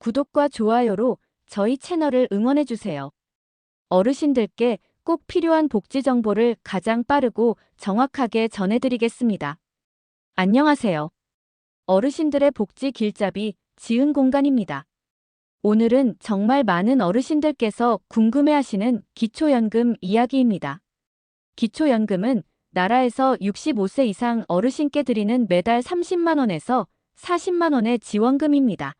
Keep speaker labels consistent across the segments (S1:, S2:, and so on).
S1: 구독과 좋아요로 저희 채널을 응원해주세요. 어르신들께 꼭 필요한 복지 정보를 가장 빠르고 정확하게 전해드리겠습니다. 안녕하세요. 어르신들의 복지 길잡이 지은 공간입니다. 오늘은 정말 많은 어르신들께서 궁금해하시는 기초연금 이야기입니다. 기초연금은 나라에서 65세 이상 어르신께 드리는 매달 30만원에서 40만원의 지원금입니다.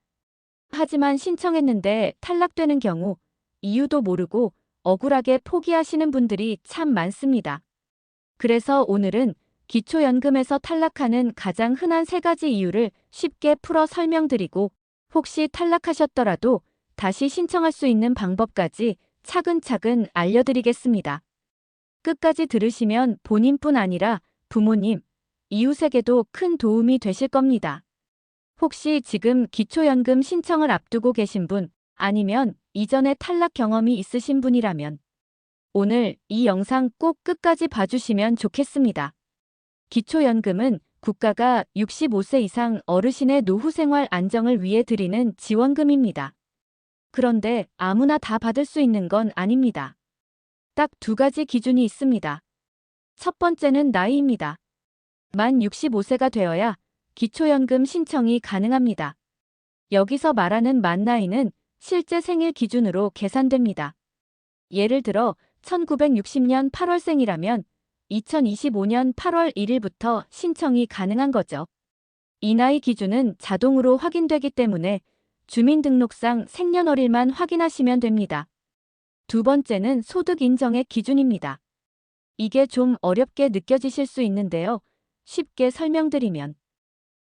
S1: 하지만 신청했는데 탈락되는 경우 이유도 모르고 억울하게 포기하시는 분들이 참 많습니다. 그래서 오늘은 기초연금에서 탈락하는 가장 흔한 세 가지 이유를 쉽게 풀어 설명드리고 혹시 탈락하셨더라도 다시 신청할 수 있는 방법까지 차근차근 알려드리겠습니다. 끝까지 들으시면 본인뿐 아니라 부모님, 이웃에게도 큰 도움이 되실 겁니다. 혹시 지금 기초연금 신청을 앞두고 계신 분, 아니면 이전에 탈락 경험이 있으신 분이라면 오늘 이 영상 꼭 끝까지 봐주시면 좋겠습니다. 기초연금은 국가가 65세 이상 어르신의 노후 생활 안정을 위해 드리는 지원금입니다. 그런데 아무나 다 받을 수 있는 건 아닙니다. 딱 두 가지 기준이 있습니다. 첫 번째는 나이입니다. 만 65세가 되어야 기초연금 신청이 가능합니다. 여기서 말하는 만 나이는 실제 생일 기준으로 계산됩니다. 예를 들어 1960년 8월생이라면 2025년 8월 1일부터 신청이 가능한 거죠. 이 나이 기준은 자동으로 확인되기 때문에 주민등록상 생년월일만 확인하시면 됩니다. 두 번째는 소득 인정의 기준입니다. 이게 좀 어렵게 느껴지실 수 있는데요. 쉽게 설명드리면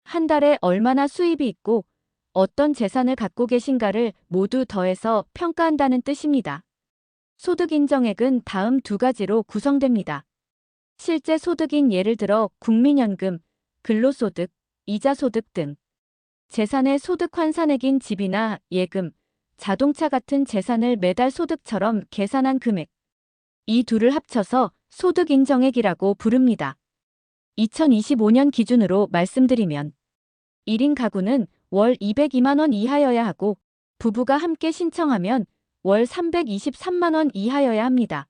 S1: 한 달에 얼마나 수입이 있고 어떤 재산을 갖고 계신가를 모두 더해서 평가한다는 뜻입니다. 소득 인정액은 다음 두 가지로 구성됩니다. 실제 소득인 예를 들어 국민연금, 근로소득, 이자소득 등 재산의 소득 환산액인 집이나 예금, 자동차 같은 재산을 매달 소득처럼 계산한 금액. 이 둘을 합쳐서 소득 인정액이라고 부릅니다. 2025년 기준으로 말씀드리면 1인 가구는 월 202만 원 이하여야 하고 부부가 함께 신청하면 월 323만 원 이하여야 합니다.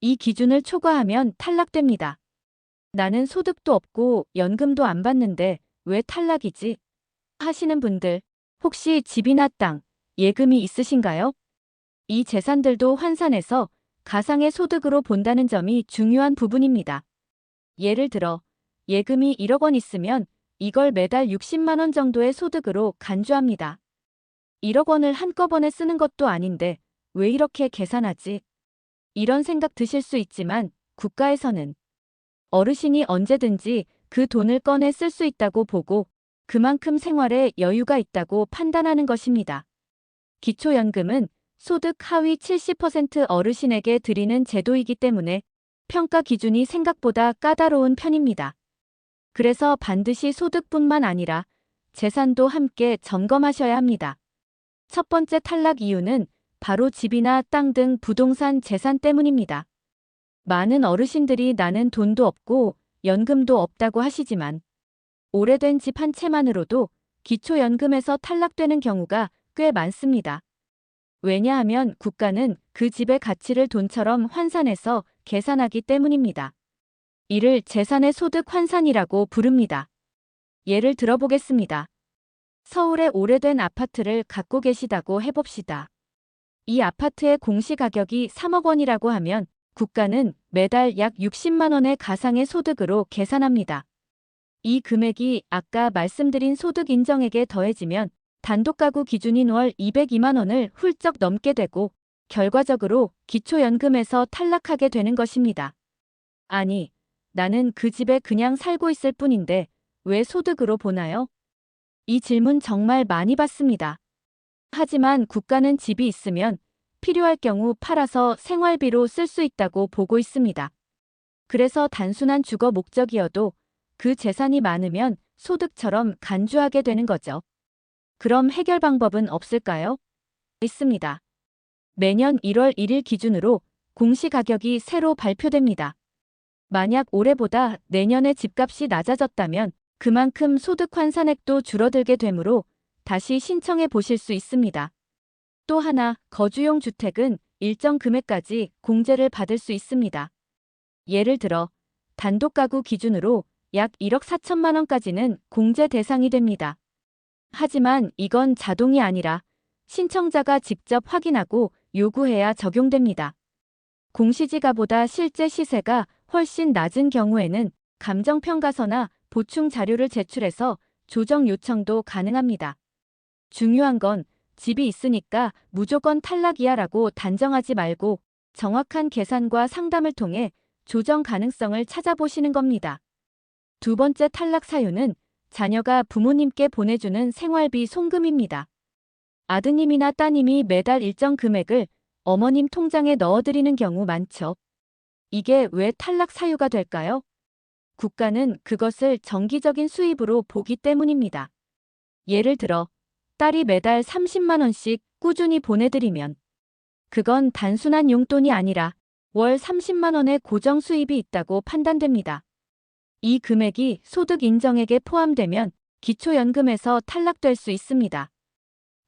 S1: 이 기준을 초과하면 탈락됩니다. 나는 소득도 없고 연금도 안 받는데 왜 탈락이지? 하시는 분들 혹시 집이나 땅, 예금이 있으신가요? 이 재산들도 환산해서 가상의 소득으로 본다는 점이 중요한 부분입니다. 예를 들어 예금이 1억 원 있으면 이걸 매달 60만 원 정도의 소득으로 간주합니다. 1억 원을 한꺼번에 쓰는 것도 아닌데 왜 이렇게 계산하지? 이런 생각 드실 수 있지만 국가에서는 어르신이 언제든지 그 돈을 꺼내 쓸 수 있다고 보고 그만큼 생활에 여유가 있다고 판단하는 것입니다. 기초연금은 소득 하위 70% 어르신에게 드리는 제도이기 때문에 평가 기준이 생각보다 까다로운 편입니다. 그래서 반드시 소득뿐만 아니라 재산도 함께 점검하셔야 합니다. 첫 번째 탈락 이유는 바로 집이나 땅 등 부동산 재산 때문입니다. 많은 어르신들이 나는 돈도 없고 연금도 없다고 하시지만 오래된 집 한 채만으로도 기초연금에서 탈락되는 경우가 꽤 많습니다. 왜냐하면 국가는 그 집의 가치를 돈처럼 환산해서 계산하기 때문입니다. 이를 재산의 소득 환산이라고 부릅니다. 예를 들어보겠습니다. 서울의 오래된 아파트를 갖고 계시다고 해봅시다. 이 아파트의 공시가격이 3억 원이라고 하면 국가는 매달 약 60만 원의 가상의 소득으로 계산합니다. 이 금액이 아까 말씀드린 소득 인정액에 더해지면 단독가구 기준인 월 202만 원을 훌쩍 넘게 되고 결과적으로 기초연금에서 탈락하게 되는 것입니다. 아니, 나는 그 집에 그냥 살고 있을 뿐인데 왜 소득으로 보나요? 이 질문 정말 많이 받습니다. 하지만 국가는 집이 있으면 필요할 경우 팔아서 생활비로 쓸 수 있다고 보고 있습니다. 그래서 단순한 주거 목적이어도 그 재산이 많으면 소득처럼 간주하게 되는 거죠. 그럼 해결 방법은 없을까요? 있습니다. 매년 1월 1일 기준으로 공시가격이 새로 발표됩니다. 만약 올해보다 내년에 집값이 낮아졌다면 그만큼 소득 환산액도 줄어들게 되므로 다시 신청해 보실 수 있습니다. 또 하나, 거주용 주택은 일정 금액까지 공제를 받을 수 있습니다. 예를 들어, 단독 가구 기준으로 약 1억 4천만 원까지는 공제 대상이 됩니다. 하지만 이건 자동이 아니라 신청자가 직접 확인하고 요구해야 적용됩니다. 공시지가보다 실제 시세가 훨씬 낮은 경우에는 감정평가서나 보충 자료를 제출해서 조정 요청도 가능합니다. 중요한 건 집이 있으니까 무조건 탈락이야 라고 단정하지 말고 정확한 계산과 상담을 통해 조정 가능성을 찾아보시는 겁니다. 두 번째 탈락 사유는 자녀가 부모님께 보내주는 생활비 송금입니다. 아드님이나 따님이 매달 일정 금액을 어머님 통장에 넣어드리는 경우 많죠. 이게 왜 탈락 사유가 될까요? 국가는 그것을 정기적인 수입으로 보기 때문입니다. 예를 들어, 딸이 매달 30만 원씩 꾸준히 보내드리면, 그건 단순한 용돈이 아니라 월 30만 원의 고정 수입이 있다고 판단됩니다. 이 금액이 소득 인정액에 포함되면 기초연금에서 탈락될 수 있습니다.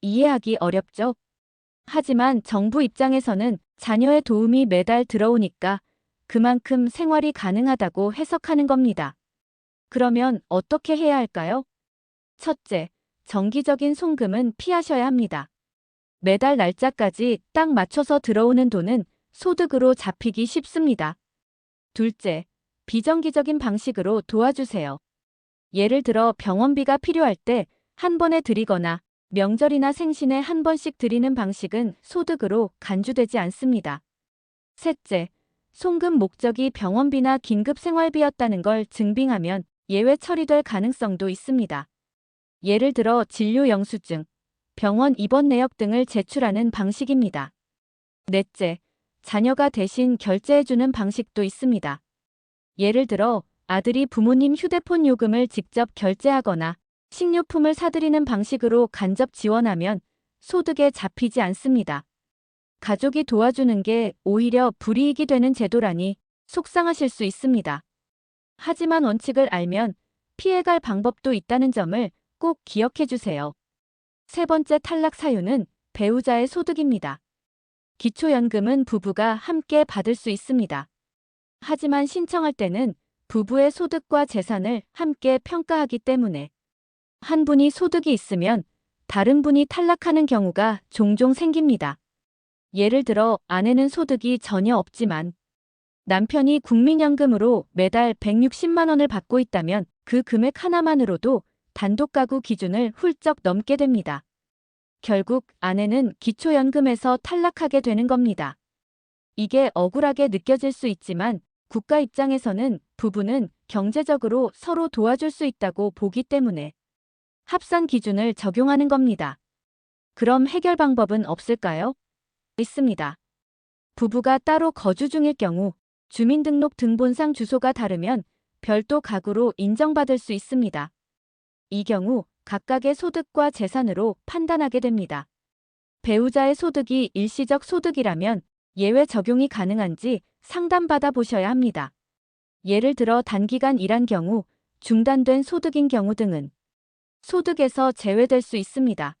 S1: 이해하기 어렵죠? 하지만 정부 입장에서는 자녀의 도움이 매달 들어오니까 그만큼 생활이 가능하다고 해석하는 겁니다. 그러면 어떻게 해야 할까요? 첫째, 정기적인 송금은 피하셔야 합니다. 매달 날짜까지 딱 맞춰서 들어오는 돈은 소득으로 잡히기 쉽습니다. 둘째, 비정기적인 방식으로 도와주세요. 예를 들어 병원비가 필요할 때 한 번에 드리거나 명절이나 생신에 한 번씩 드리는 방식은 소득으로 간주되지 않습니다. 셋째, 송금 목적이 병원비나 긴급 생활비였다는 걸 증빙하면 예외 처리될 가능성도 있습니다. 예를 들어 진료 영수증, 병원 입원 내역 등을 제출하는 방식입니다. 넷째, 자녀가 대신 결제해주는 방식도 있습니다. 예를 들어 아들이 부모님 휴대폰 요금을 직접 결제하거나 식료품을 사드리는 방식으로 간접 지원하면 소득에 잡히지 않습니다. 가족이 도와주는 게 오히려 불이익이 되는 제도라니 속상하실 수 있습니다. 하지만 원칙을 알면 피해갈 방법도 있다는 점을 꼭 기억해 주세요. 세 번째 탈락 사유는 배우자의 소득입니다. 기초연금은 부부가 함께 받을 수 있습니다. 하지만 신청할 때는 부부의 소득과 재산을 함께 평가하기 때문에 한 분이 소득이 있으면 다른 분이 탈락하는 경우가 종종 생깁니다. 예를 들어 아내는 소득이 전혀 없지만 남편이 국민연금으로 매달 160만 원을 받고 있다면 그 금액 하나만으로도 단독 가구 기준을 훌쩍 넘게 됩니다. 결국 아내는 기초연금에서 탈락하게 되는 겁니다. 이게 억울하게 느껴질 수 있지만 국가 입장에서는 부부는 경제적으로 서로 도와줄 수 있다고 보기 때문에 합산 기준을 적용하는 겁니다. 그럼 해결 방법은 없을까요? 있습니다. 부부가 따로 거주 중일 경우 주민등록 등본상 주소가 다르면 별도 가구로 인정받을 수 있습니다. 이 경우 각각의 소득과 재산으로 판단하게 됩니다. 배우자의 소득이 일시적 소득이라면 예외 적용이 가능한지 상담받아 보셔야 합니다. 예를 들어 단기간 일한 경우, 중단된 소득인 경우 등은 소득에서 제외될 수 있습니다.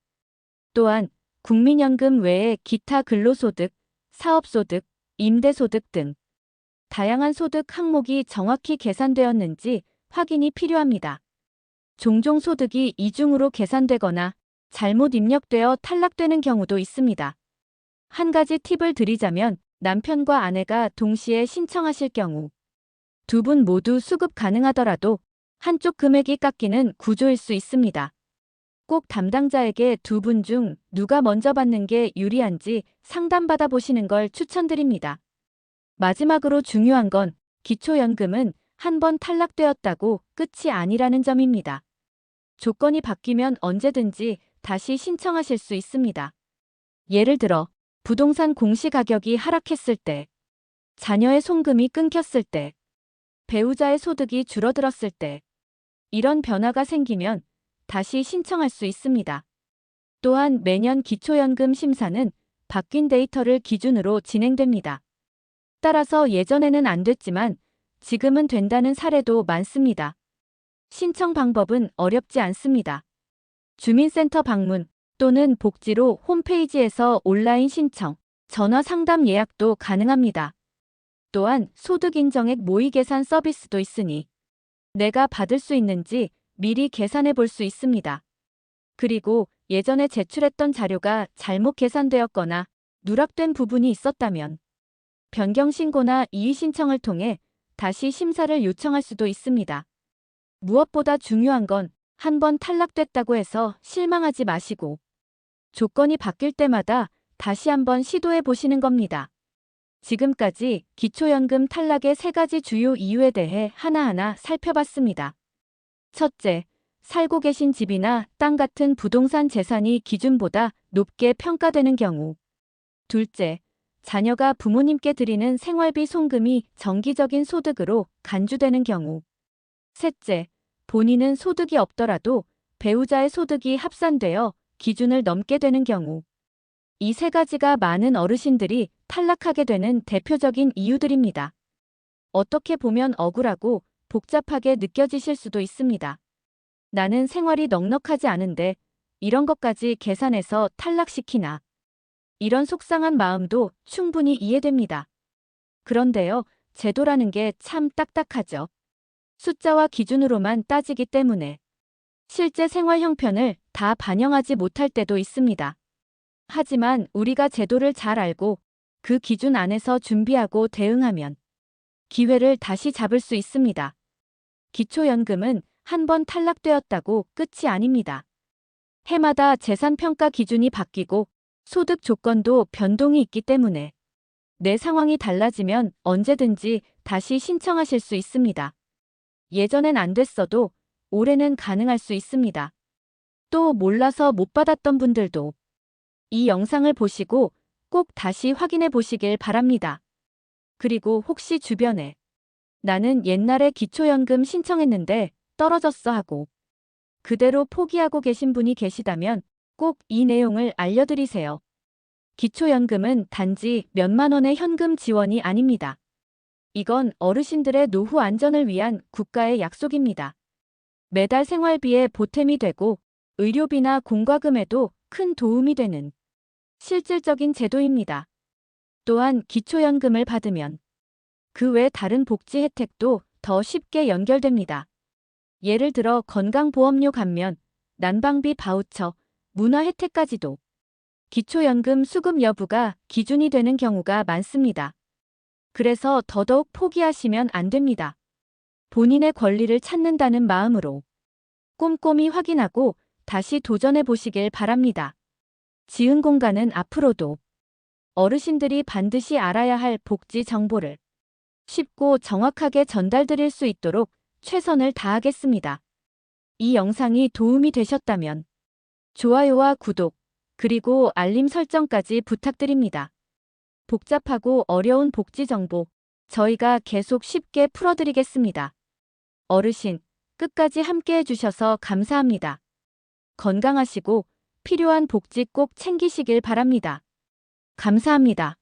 S1: 또한 국민연금 외에 기타 근로소득, 사업소득, 임대소득 등 다양한 소득 항목이 정확히 계산되었는지 확인이 필요합니다. 종종 소득이 이중으로 계산되거나 잘못 입력되어 탈락되는 경우도 있습니다. 한 가지 팁을 드리자면 남편과 아내가 동시에 신청하실 경우 두 분 모두 수급 가능하더라도 한쪽 금액이 깎이는 구조일 수 있습니다. 꼭 담당자에게 두 분 중 누가 먼저 받는 게 유리한지 상담받아 보시는 걸 추천드립니다. 마지막으로 중요한 건 기초연금은 한 번 탈락되었다고 끝이 아니라는 점입니다. 조건이 바뀌면 언제든지 다시 신청하실 수 있습니다. 예를 들어 부동산 공시가격이 하락했을 때, 자녀의 송금이 끊겼을 때, 배우자의 소득이 줄어들었을 때, 이런 변화가 생기면 다시 신청할 수 있습니다. 또한 매년 기초연금 심사는 바뀐 데이터를 기준으로 진행됩니다. 따라서 예전에는 안 됐지만 지금은 된다는 사례도 많습니다. 신청 방법은 어렵지 않습니다. 주민센터 방문 또는 복지로 홈페이지에서 온라인 신청, 전화 상담 예약도 가능합니다. 또한 소득 인정액 모의 계산 서비스도 있으니 내가 받을 수 있는지 미리 계산해 볼 수 있습니다. 그리고 예전에 제출했던 자료가 잘못 계산되었거나 누락된 부분이 있었다면 변경 신고나 이의 신청을 통해 다시 심사를 요청할 수도 있습니다. 무엇보다 중요한 건 한 번 탈락됐다고 해서 실망하지 마시고 조건이 바뀔 때마다 다시 한번 시도해 보시는 겁니다. 지금까지 기초연금 탈락의 세 가지 주요 이유에 대해 하나하나 살펴봤습니다. 첫째, 살고 계신 집이나 땅 같은 부동산 재산이 기준보다 높게 평가되는 경우. 둘째, 자녀가 부모님께 드리는 생활비 송금이 정기적인 소득으로 간주되는 경우. 셋째, 본인은 소득이 없더라도 배우자의 소득이 합산되어 기준을 넘게 되는 경우. 이 세 가지가 많은 어르신들이 탈락하게 되는 대표적인 이유들입니다. 어떻게 보면 억울하고 복잡하게 느껴지실 수도 있습니다. 나는 생활이 넉넉하지 않은데 이런 것까지 계산해서 탈락시키나. 이런 속상한 마음도 충분히 이해됩니다. 그런데요, 제도라는 게 참 딱딱하죠. 숫자와 기준으로만 따지기 때문에 실제 생활 형편을 다 반영하지 못할 때도 있습니다. 하지만 우리가 제도를 잘 알고 그 기준 안에서 준비하고 대응하면 기회를 다시 잡을 수 있습니다. 기초연금은 한 번 탈락되었다고 끝이 아닙니다. 해마다 재산평가 기준이 바뀌고 소득 조건도 변동이 있기 때문에 내 상황이 달라지면 언제든지 다시 신청하실 수 있습니다. 예전엔 안 됐어도 올해는 가능할 수 있습니다. 또 몰라서 못 받았던 분들도 이 영상을 보시고 꼭 다시 확인해 보시길 바랍니다. 그리고 혹시 주변에 나는 옛날에 기초연금 신청했는데 떨어졌어 하고 그대로 포기하고 계신 분이 계시다면 꼭 이 내용을 알려드리세요. 기초연금은 단지 몇만 원의 현금 지원이 아닙니다. 이건 어르신들의 노후 안전을 위한 국가의 약속입니다. 매달 생활비에 보탬이 되고 의료비나 공과금에도 큰 도움이 되는 실질적인 제도입니다. 또한 기초연금을 받으면 그 외 다른 복지 혜택도 더 쉽게 연결됩니다. 예를 들어 건강보험료 감면, 난방비 바우처, 문화 혜택까지도 기초연금 수급 여부가 기준이 되는 경우가 많습니다. 그래서 더더욱 포기하시면 안 됩니다. 본인의 권리를 찾는다는 마음으로 꼼꼼히 확인하고 다시 도전해 보시길 바랍니다. 지은 공간은 앞으로도 어르신들이 반드시 알아야 할 복지 정보를 쉽고 정확하게 전달드릴 수 있도록 최선을 다하겠습니다. 이 영상이 도움이 되셨다면 좋아요와 구독, 그리고 알림 설정까지 부탁드립니다. 복잡하고 어려운 복지 정보 저희가 계속 쉽게 풀어드리겠습니다. 어르신, 끝까지 함께 해 주셔서 감사합니다. 건강하시고 필요한 복지 꼭 챙기시길 바랍니다. 감사합니다.